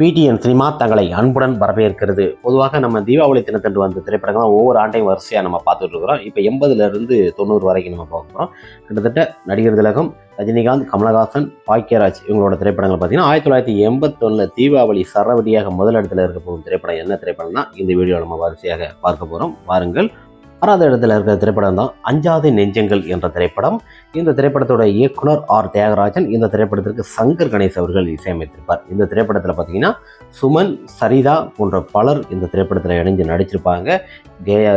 PTN cinema தங்களை அன்புடன் வரவேற்கிறது. பொதுவாக நம்ம தீபாவளி தினத்தன்று வந்த திரைப்படங்கள் ஒவ்வொரு ஆண்டையும் வரிசையாக நம்ம பார்த்துட்டு இருக்கிறோம். இப்போ எண்பதுலேருந்து தொண்ணூறு வரைக்கும் நம்ம பார்க்குறோம் கிட்டத்தட்ட நடிகர் திலகம் ரஜினிகாந்த் கமலஹாசன் பாக்கியராஜ் இவங்களோட திரைப்படங்கள் பார்த்தீங்கன்னா ஆயிரத்தி தொள்ளாயிரத்தி எண்பத்தொன்னில் தீபாவளி சரவடியாக முதலிடத்தில் இருக்க போகும் திரைப்படம் என்ன திரைப்படம்னா இந்த வீடியோ நம்ம வரிசையாக பார்க்க போகிறோம் வாருங்கள் ஆறாவது இடத்துல இருக்கிற திரைப்படம் தான் அஞ்சாவது நெஞ்சங்கள் என்ற திரைப்படம். இந்த திரைப்படத்தோட இயக்குனர் ஆர். தியாகராஜன் இந்த திரைப்படத்திற்கு சங்கர் கணேஷ் அவர்கள் இசையமைத்திருப்பார். இந்த திரைப்படத்தில் பார்த்தீங்கன்னா சுமன் சரிதா போன்ற பலர் இந்த திரைப்படத்தில் இணைஞ்சு நடிச்சிருப்பாங்க. கேயா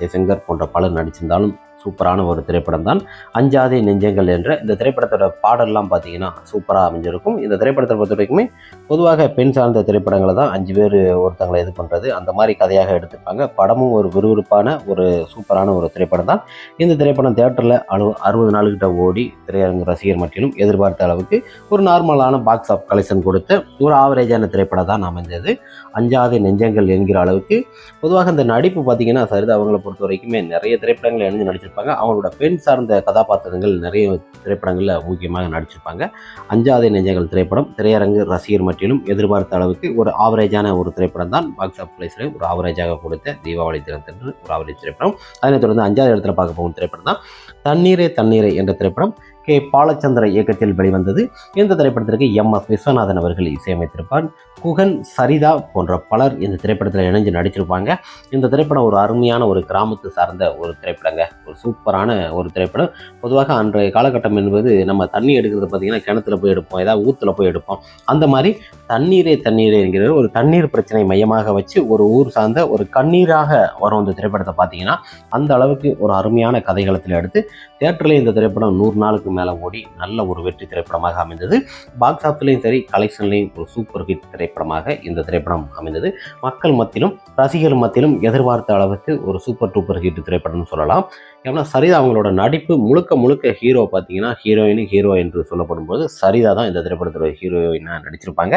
ஜெய்சங்கர் போன்ற பலர் நடிச்சிருந்தாலும் சூப்பரான ஒரு திரைப்படம் தான் அஞ்சாதே நெஞ்சங்கள் என்ற இந்த திரைப்படத்தோட பாடல்லாம் பார்த்தீங்கன்னா சூப்பராக அமைஞ்சிருக்கும். இந்த திரைப்படத்தை பொறுத்த வரைக்குமே பொதுவாக பெண் சார்ந்த திரைப்படங்களை தான் அஞ்சு பேர் ஒருத்தங்களை இது பண்ணுறது அந்த மாதிரி கதையாக எடுத்திருப்பாங்க. படமும் ஒரு விறுவிறுப்பான ஒரு சூப்பரான ஒரு திரைப்படம் தான் இந்த திரைப்படம் தேட்டரில் அழு அறுபது நாளுக்கிட்ட ஓடி திரையரங்கு ரசிகர் மட்டிலும் எதிர்பார்த்த அளவுக்கு ஒரு நார்மலான பாக்ஸ் ஆஃப் கலெக்ஷன் கொடுத்த ஒரு ஆவரேஜான திரைப்படம் தான் அமைஞ்சது. அஞ்சாதே நெஞ்சங்கள் என்கிற அளவுக்கு பொதுவாக இந்த நடிப்பு பார்த்தீங்கன்னா சரிதா அவங்களை பொறுத்த வரைக்குமே நிறைய திரைப்படங்கள் இணைஞ்சு நடிச்சிருப்பாங்க. அவங்களோட பெண் சார்ந்த கதாபாத்திரங்கள் நிறைய திரைப்படங்களில் முக்கியமாக நடிச்சிருப்பாங்க. அஞ்சாதே நெஞ்சங்கள் திரைப்படம் திரையரங்கு ரசிகர் மட்டிலும் எதிர்பார்த்த அளவுக்கு ஒரு ஆவரேஜான ஒரு திரைப்படம் தான் பாக்ஸ் ஆஃப் பிளேஸில் ஒரு ஆவரேஜாக கொடுத்த தீபாவளி தினத்தன்று ஒரு ஆவரேஜ் திரைப்படம். அதனைத் தொடர்ந்து அஞ்சாவது இடத்துல பார்க்க போகும் திரைப்படம் தான். தண்ணீரே தண்ணீரே என்ற திரைப்படம். கே பாலச்சந்திர இயக்கத்தில் வெளிவந்தது. இந்த திரைப்படத்திற்கு எம் எஸ் விஸ்வநாதன் அவர்கள் இசையமைத்திருப்பார். குகன் சரிதா போன்ற பலர் இந்த திரைப்படத்தில் இணைஞ்சு நடிச்சிருப்பாங்க. இந்த திரைப்படம் ஒரு அருமையான ஒரு கிராமத்து சார்ந்த ஒரு திரைப்படங்க. ஒரு சூப்பரான ஒரு திரைப்படம். பொதுவாக அன்றைய காலகட்டம் என்பது நம்ம தண்ணி எடுக்கிறது பார்த்தீங்கன்னா கிணத்துல போய் எடுப்போம். ஏதாவது ஊத்துல போய் எடுப்போம். அந்த மாதிரி தண்ணீரே தண்ணீரே என்கிற ஒரு தண்ணீர் பிரச்சனை மையமாக வச்சு ஒரு ஊர் சார்ந்த ஒரு கண்ணீராக வரும் இந்த திரைப்படத்தை பார்த்தீங்கன்னா அந்த அளவுக்கு ஒரு அருமையான கதைகளத்தில் எடுத்து தேட்டரில் இந்த திரைப்படம் நூறு நாளுக்கு மேலே ஓடி நல்ல ஒரு வெற்றி திரைப்படமாக அமைந்தது. பாக்ஸ் ஆஃபீஸ்லையும் சரி கலெக்ஷன்லையும் ஒரு சூப்பர் ஹிட் திரைப்படமாக இந்த திரைப்படம் அமைந்தது. மக்கள் மத்தியிலும் ரசிகர்கள் மத்தியிலும் எதிர்பார்த்த அளவுக்கு ஒரு சூப்பர் டூப்பர் ஹிட் திரைப்படம்னு சொல்லலாம். ஏன்னா சரிதா அவங்களோட நடிப்பு முழுக்க முழுக்க ஹீரோ பார்த்தீங்கன்னா ஹீரோயின் ஹீரோ என்று சொல்லப்படும் போது சரிதா தான் இந்த திரைப்படத்தோட ஹீரோயினாக நடிச்சிருப்பாங்க.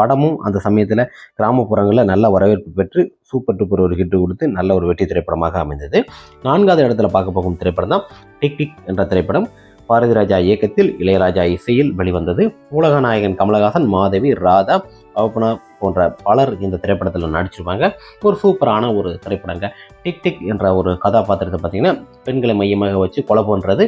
படமும் அந்த சமயத்தில் கிராமப்புறங்களில் நல்ல வரவேற்பு பெற்று சூப்பர் டூப்பர் ஒரு ஹிட் கொடுத்து நல்ல ஒரு வெற்றி திரைப்படமாக அமைந்தது. நான்காவது இடத்துல பார்க்க போகும் திரைப்படம் தான் டிக் டிக் என்ற திரைப்படம். பாரதிராஜா இயக்கத்தில் இளையராஜா இசையில் வெளிவந்தது உலகநாயகன் கமலஹாசன் மாதவி ராதா அவப்பனா போன்ற பலர் இந்த திரைப்படத்தில் நடிச்சிருப்பாங்க. ஒரு சூப்பரான ஒரு திரைப்படங்க. டிக் டிக் என்ற ஒரு கதாபாத்திரத்தை பார்த்தீங்கன்னா பெண்களை மையமாக வச்சு கொலை பண்ணுறது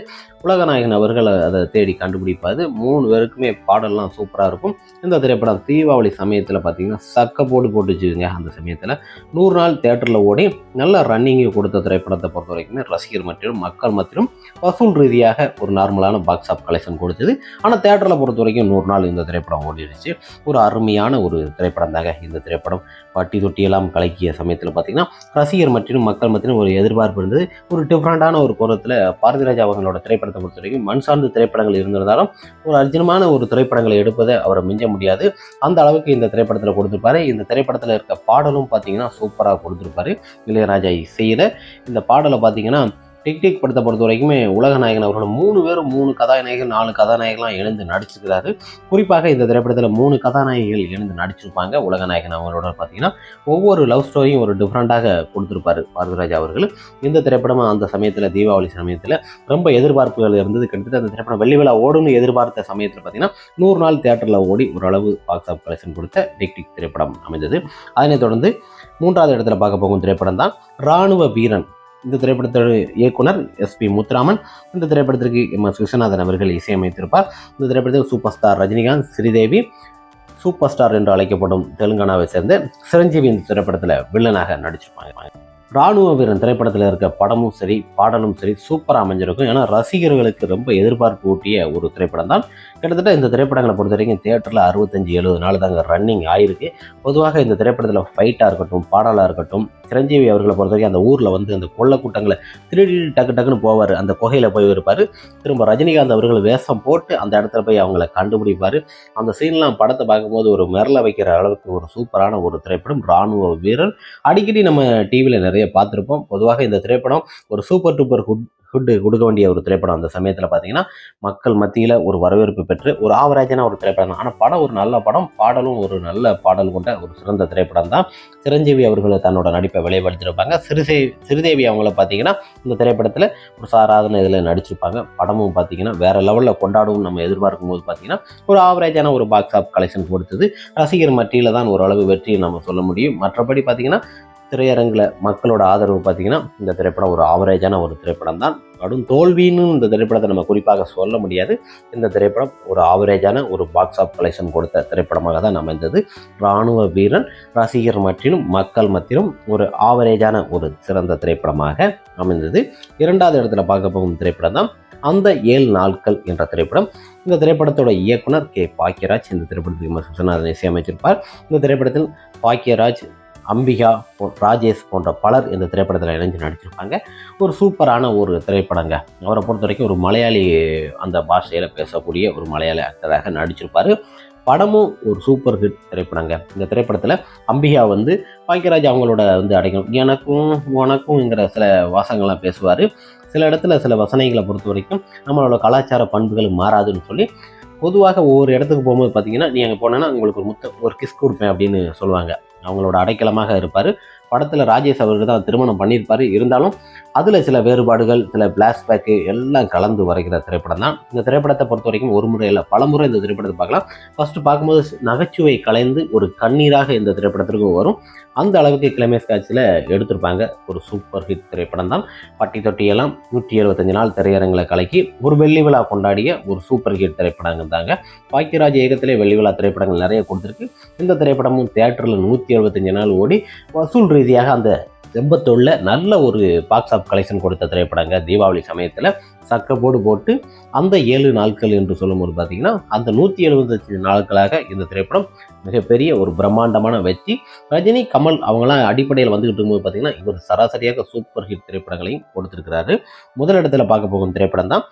உலகநாயகன் அவர்கள் அதை தேடி கண்டுபிடிப்பாது. மூணு பேருக்குமே பாடல்லாம் சூப்பராக இருக்கும். இந்த திரைப்படம் தீபாவளி சமயத்தில் பார்த்தீங்கன்னா சக்க போடு போட்டுச்சுங்க அந்த சமயத்தில். நூறு நாள் தேட்டரில் ஓடி நல்ல ரன்னிங்கு கொடுத்த திரைப்படத்தை பொறுத்த வரைக்குமே ரசிகர் மத்தியிலும் மக்கள் மத்தியிலும் வசூல் ரீதியாக ஒரு நார்மலான பாக்ஸ் ஆஃப் கலெக்ஷன் கொடுத்தது. ஆனால் தேட்டரில் பொறுத்த வரைக்கும் நூறு நாள் இந்த திரைப்படம் ஓடிடுச்சு. ஒரு அருமையான ஒரு திரைப்படம் தாங்க இந்த திரைப்படம். பட்டி தொட்டியெல்லாம் கலக்கிய சமயத்தில் பார்த்தீங்கன்னா ரசிகர் மற்றிலும் மக்கள் மத்தியிலும் ஒரு எதிர்பார்ப்பு இருந்தது. ஒரு டிஃப்ரெண்ட்டான ஒரு கோரத்தில் பாரதிராஜா அவங்களோட திரைப்படத்தை பொறுத்த வரைக்கும் மண் சார்ந்த திரைப்படங்கள் இருந்திருந்தாலும் ஒரு அர்ஜுனமான ஒரு திரைப்படங்களை எடுப்பதை அவரை மிஞ்ச முடியாது. அந்த அளவுக்கு இந்த திரைப்படத்தில் கொடுத்துருப்பாரு. இந்த திரைப்படத்தில் இருக்க பாடலும் பார்த்தீங்கன்னா சூப்பராக கொடுத்துருப்பாரு. இளையராஜா இசையில் இந்த பாடலை பார்த்தீங்கன்னா டிக் டிக் படத்தை பொறுத்த வரைக்குமே உலகநாயகன் அவரோட மூணு பேரும் மூணு கதாநாயகன் நாலு கதாநாயகன்லாம் எழுந்து நடிச்சிருக்கிறாரு. குறிப்பாக இந்த திரைப்படத்தில் மூணு கதாநாயகிகள் எழுந்து நடிச்சிருப்பாங்க. உலகநாயகன் அவரோட பார்த்தீங்கன்னா ஒவ்வொரு லவ் ஸ்டோரியும் ஒரு டிஃப்ரெண்ட்டாக கொடுத்துருப்பாரு பாரதிராஜ் அவர்கள். இந்த திரைப்படம் அந்த சமயத்தில் தீபாவளி சமயத்தில் ரொம்ப எதிர்பார்ப்புகள் இருந்தது. கிட்டத்தட்ட அந்த திரைப்படம் வெள்ளி விழா ஓடும்னு எதிர்பார்த்த சமயத்தில் பார்த்தீங்கன்னா நூறு நாள் தேட்டரில் ஓடி ஓரளவு பாக்ஸ் ஆஃப் கலெக்ஷன் கொடுத்த டிக் டிக் திரைப்படம் அமைந்தது. அதனைத் தொடர்ந்து மூன்றாவது இடத்துல பார்க்க போகும் திரைப்படம் தான் ராணுவ வீரன். இந்த திரைப்படத்தோட இயக்குனர் எஸ் பி முத்துராமன் இந்த திரைப்படத்திற்கு எம் எஸ் விஸ்வநாதன் அவர்கள் இசையமைத்திருப்பார். இந்த திரைப்படத்தில் super star Rajinikanth Sridevi super star என்று அழைக்கப்படும் தெலுங்கானாவை சேர்ந்த சிரஞ்சீவி இந்த திரைப்படத்தில் வில்லனாக நடிச்சிருப்பாங்க. ராணுவ வீரன் திரைப்படத்தில் இருக்க படமும் சரி பாடலும் சரி சூப்பராக அமைஞ்சிருக்கும். ஏன்னா ரசிகர்களுக்கு ரொம்ப எதிர்பார்ப்பு ஊட்டிய ஒரு திரைப்படம் தான். கிட்டத்தட்ட இந்த திரைப்படங்களை பொறுத்த வரைக்கும் தேட்டரில் அறுபத்தஞ்சு எழுபது நாள் தாங்க ரன்னிங் ஆயிருக்கு. பொதுவாக இந்த திரைப்படத்தில் ஃபைட்டாக இருக்கட்டும் பாடலாக இருக்கட்டும் சிரஞ்சீவி அவர்களை பொறுத்த வரைக்கும் அந்த ஊரில் வந்து அந்த கொள்ள கூட்டங்களை திருடி டக்கு டக்குன்னு போவார். அந்த குகையில் போய் இருப்பார். திரும்ப ரஜினிகாந்த் அவர்கள் வேஷம் போட்டு அந்த இடத்துல போய் அவங்கள கண்டுபிடிப்பார். அந்த சீன்லாம் படத்தை பார்க்கும்போது ஒரு மிரள வைக்கிற அளவுக்கு ஒரு சூப்பரான ஒரு திரைப்படம் ராணுவ வீரர் அடிக்கடி நம்ம டிவியில் நிறைய நிறைய பார்த்துருப்போம். பொதுவாக இந்த திரைப்படம் ஒரு சூப்பர் டூப்பர் ஹுட் ஹுட்டு கொடுக்க வேண்டிய ஒரு திரைப்படம். அந்த சமயத்தில் பார்த்தீங்கன்னா மக்கள் மத்தியில் ஒரு வரவேற்பு பெற்று ஒரு ஆவரேஜான ஒரு திரைப்படம் தான். ஆனால் படம் ஒரு நல்ல படம் பாடலும் ஒரு நல்ல பாடல் கொண்ட ஒரு சிறந்த திரைப்படம் தான். சிரஞ்சீவி அவர்கள் தன்னோட நடிப்பை வெளிப்படுத்தியிருப்பாங்க சிறுசே சிறுதேவி அவங்கள பார்த்தீங்கன்னா இந்த திரைப்படத்தில் ஒரு சாராதன இதில் நடிச்சிருப்பாங்க. படமும் பார்த்தீங்கன்னா வேற லெவலில் கொண்டாடவும் நம்ம எதிர்பார்க்கும் போது பார்த்தீங்கன்னா ஒரு ஆவரேஜான ஒரு பாக்ஸ் ஆஃப் கலெக்ஷன் கொடுத்தது. ரசிகர் மட்டியில் தான் ஓரளவு வெற்றி நம்ம சொல்ல முடியும். மற்றபடி பார்த்தீங்கன்னா திரையரங்கில் மக்களோட ஆதரவு பார்த்தீங்கன்னா இந்த திரைப்படம் ஒரு ஆவரேஜான ஒரு திரைப்படம் தான். கடும் தோல்வின்னு இந்த திரைப்படத்தை நம்ம குறிப்பாக சொல்ல முடியாது. இந்த திரைப்படம் ஒரு ஆவரேஜான ஒரு பாக்ஸ் ஆஃப் கலெக்ஷன் கொடுத்த திரைப்படமாக தான் அமைந்தது. இராணுவ வீரன் ரசிகர் மற்றிலும் மக்கள் மத்தியிலும் ஒரு ஆவரேஜான ஒரு சிறந்த திரைப்படமாக அமைந்தது. இரண்டாவது இடத்துல பார்க்க போகும் திரைப்படம் தான் அந்த ஏழு நாட்கள் என்ற திரைப்படம். இந்த திரைப்படத்தோட இயக்குனர் கே. பாக்கியராஜ் இந்த திரைப்படத்துக்கு எம் எஸ் இசையமைச்சிருப்பார். இந்த திரைப்படத்தில் பாக்கியராஜ் அம்பிகா போ- ராஜேஷ் போன்ற பலர் இந்த திரைப்படத்தில் இணைஞ்சு நடிச்சிருப்பாங்க. ஒரு சூப்பரான ஒரு திரைப்படங்க. அவரை பொறுத்த வரைக்கும் ஒரு மலையாளி அந்த பாஷையில் பேசக்கூடிய ஒரு மலையாளி ஆக்டராக நடிச்சிருப்பார். படமும் ஒரு சூப்பர் ஹிட் திரைப்படங்க. இந்த திரைப்படத்தில் அம்பிகா வந்து பாக்கியராஜ் அவங்களோட வந்து அடைக்கணும். எனக்கும் உனக்கும்ங்கிற சில வாசகங்கள்லாம் பேசுவார். சில இடத்துல சில வசனைகளை பொறுத்த வரைக்கும் நம்மளோட கலாச்சார பண்புகள் மாறாதுன்னு சொல்லி பொதுவாக ஒவ்வொரு இடத்துக்கு போகும்போது பார்த்தீங்கன்னா நீ அங்கே போனேன்னா உங்களுக்கு ஒரு முத்த ஒரு கிஸ் கொடுப்பேன் அப்படின்னு சொல்லுவாங்க. அவங்களோட அடைக்கலமாக இருப்பார். படத்தில் ராஜேஷ் அவர்கள் தான் திருமணம் பண்ணியிருப்பார். இருந்தாலும் அதில் சில வேறுபாடுகள் சில பிளாஷ்பேக்கு எல்லாம் கலந்து வரைகிற திரைப்படம் தான். இந்த திரைப்படத்தை பொறுத்த வரைக்கும் ஒரு முறை இல்லை பல முறை இந்த திரைப்படத்தை பார்க்கலாம். ஃபஸ்ட்டு பார்க்கும்போது நகைச்சுவை கலைந்து ஒரு கண்ணீராக இந்த திரைப்படத்திற்கு வரும். அந்த அளவுக்கு கிளைமேக்ஸ் காட்சியில் எடுத்திருப்பாங்க. ஒரு சூப்பர் ஹிட் திரைப்படம் தான். பட்டி தொட்டியெல்லாம் நூற்றி எழுபத்தஞ்சு நாள் திரையரங்களை கலக்கி ஒரு வெள்ளி விழா கொண்டாடிய ஒரு சூப்பர் ஹிட் திரைப்படங்கள் தாங்க. பாக்கியராஜ் இயக்கத்திலே வெள்ளி விழா திரைப்படங்கள் நிறைய கொடுத்துருக்கு. இந்த திரைப்படமும் தேட்டரில் நூற்றி எழுபத்தஞ்சு நாள் ஓடி வசூல் ரீதியாக அந்த எண்பத்தொழில் நல்ல ஒரு பாக்ஸ் ஆஃப் கலெக்ஷன் கொடுத்த திரைப்படங்க தீபாவளி சமயத்தில் சக்கப்போடு போட்டு அந்த ஏழு நாட்கள் என்று சொல்லும்போது பார்த்தீங்கன்னா அந்த நூற்றி எழுபத்தஞ்சு நாட்களாக இந்த திரைப்படம் மிகப்பெரிய ஒரு பிரம்மாண்டமான வெற்றி. ரஜினி கமல் அவங்களாம் அடிப்படையில் வந்துகிட்டு இருக்கும்போது பார்த்தீங்கன்னா இவர் சராசரியாக சூப்பர் ஹிட் திரைப்படங்களையும் கொடுத்துருக்கிறாரு. முதலிடத்தில் பார்க்க போகும் திரைப்படம் தான்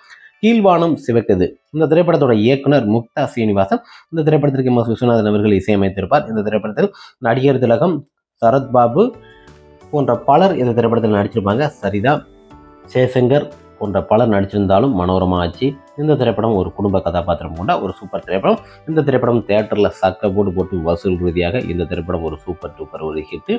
கீழ்வானம் சிவக்குது. இந்த திரைப்படத்தோட இயக்குனர் முக்தா சீனிவாசன் இந்த திரைப்படத்திற்கு எம் எஸ் விஸ்வநாதன் அவர்கள் இசையமைத்திருப்பார். இந்த திரைப்படத்தில் நடிகர் திலகம் சரத்பாபு போன்ற பலர் இந்த திரைப்படத்தில் நடிச்சிருப்பாங்க. சரிதா சேசங்கர் போன்ற பலர் நடிச்சிருந்தாலும் மனோரமா ஆச்சு. இந்த திரைப்படம் ஒரு குடும்ப கதாபாத்திரம் கொண்ட ஒரு சூப்பர் திரைப்படம். இந்த திரைப்படம் தேட்டரில் சக்க போட்டு போட்டு வசூல் ரீதியாக இந்த திரைப்படம் ஒரு சூப்பர் டூப்பர் ஒரு ஹிட்டு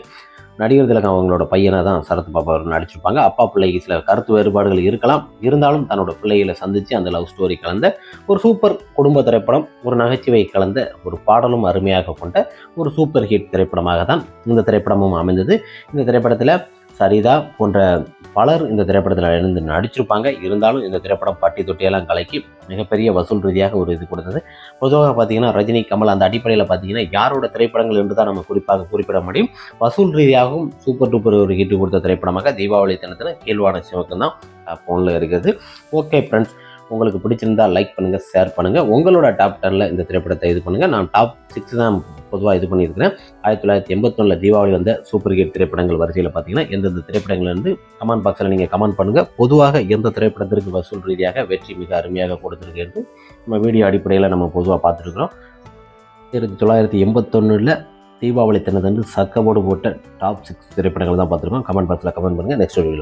நடிகர் திலகம் அவங்களோட பையனை தான் சரத் பாபா அவர் நடிச்சிருப்பாங்க. அப்பா பிள்ளைக்கு சில கருத்து வேறுபாடுகள் இருக்கலாம். இருந்தாலும் தன்னோட பிள்ளைகளை சந்தித்து அந்த லவ் ஸ்டோரி கலந்த ஒரு சூப்பர் குடும்ப திரைப்படம் ஒரு நகைச்சுவை கலந்த ஒரு பாடலும் அருமையாக கொண்ட ஒரு சூப்பர் ஹிட் திரைப்படமாக தான் இந்த திரைப்படமும் அமைந்தது. இந்த திரைப்படத்தில் சரிதா போன்ற பலர் இந்த திரைப்படத்தில் இருந்து நடிச்சிருப்பாங்க. இருந்தாலும் இந்த திரைப்படம் பட்டி தொட்டியெல்லாம் கலக்கி மிகப்பெரிய வசூல் ரீதியாக ஒரு இது கொடுத்தது. பொதுவாக பார்த்தீங்கன்னா ரஜினி கமல் அந்த அடிப்படையில் பார்த்தீங்கன்னா யாரோட திரைப்படங்கள் என்று தான் நம்ம குறிப்பாக குறிப்பிட முடியும். வசூல் ரீதியாகவும் சூப்பர் டூப்பர் ஒரு ஹிட் கொடுத்த திரைப்படமாக தீபாவளி தினத்தில் கீழ்வான சிவக்கம் தான் ஃபோனில் இருக்கிறது ஓகே ஃப்ரெண்ட்ஸ் உங்களுக்கு பிடிச்சிருந்தா லைக் பண்ணுங்கள் ஷேர் பண்ணுங்கள் உங்களோட டாப் டெனில் இந்த திரைப்படத்தை இது பண்ணுங்கள் நான் டாப் சிக்ஸ் தான் பொதுவாக இது பண்ணியிருக்கிறேன். ஆயிரத்தி தொள்ளாயிரத்தி எண்பத்தொன்னில் தீபாவளி வந்த சூப்பர் ஹிட் திரைப்படங்கள் வரிசையில் பார்த்தீங்கன்னா எந்தெந்த திரைப்படங்கள்லேருந்து கமெண்ட் பாக்ஸில் நீங்கள் கமெண்ட் பண்ணுங்கள் பொதுவாக எந்த திரைப்படத்திற்கு வசூல் ரீதியாக வெற்றி மிக அருமையாக கொடுத்துருக்கு என்று நம்ம வீடியோ அடிப்படையில் நம்ம பொதுவாக பார்த்துருக்குறோம். ஆயிரத்தி தொள்ளாயிரத்தி எண்பத்தொன்னில் தீபாவளி தினத்தன்று சக்கவோடு போட்ட டாப் சிக்ஸ் திரைப்படங்கள் தான் பார்த்துருக்கோம். கமெண்ட் பாக்ஸில் கமெண்ட் பண்ணுங்கள் நெக்ஸ்ட் வீடியோவில்